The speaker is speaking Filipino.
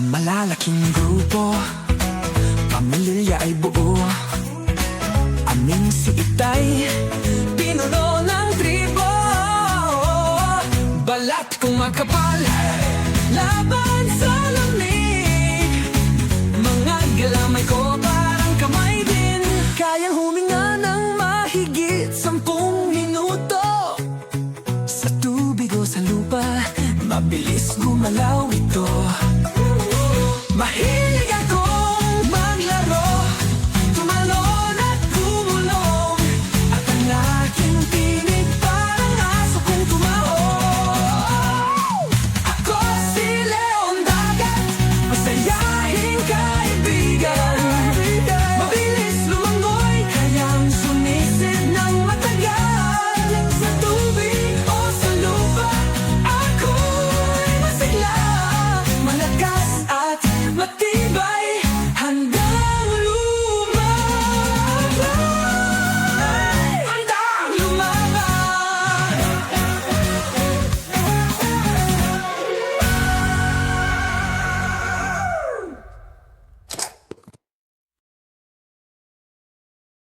malalaking grupo Pamilya ay buo. Aming si Itay Pinuno ng tribo. Balat kong makapal Laban sa lamig. Mga galamay ko parang kamay din. Kayang huminga ng mahigit sampung minuto. Sa tubig o sa lupa Mabilis gumalaw ito My healing.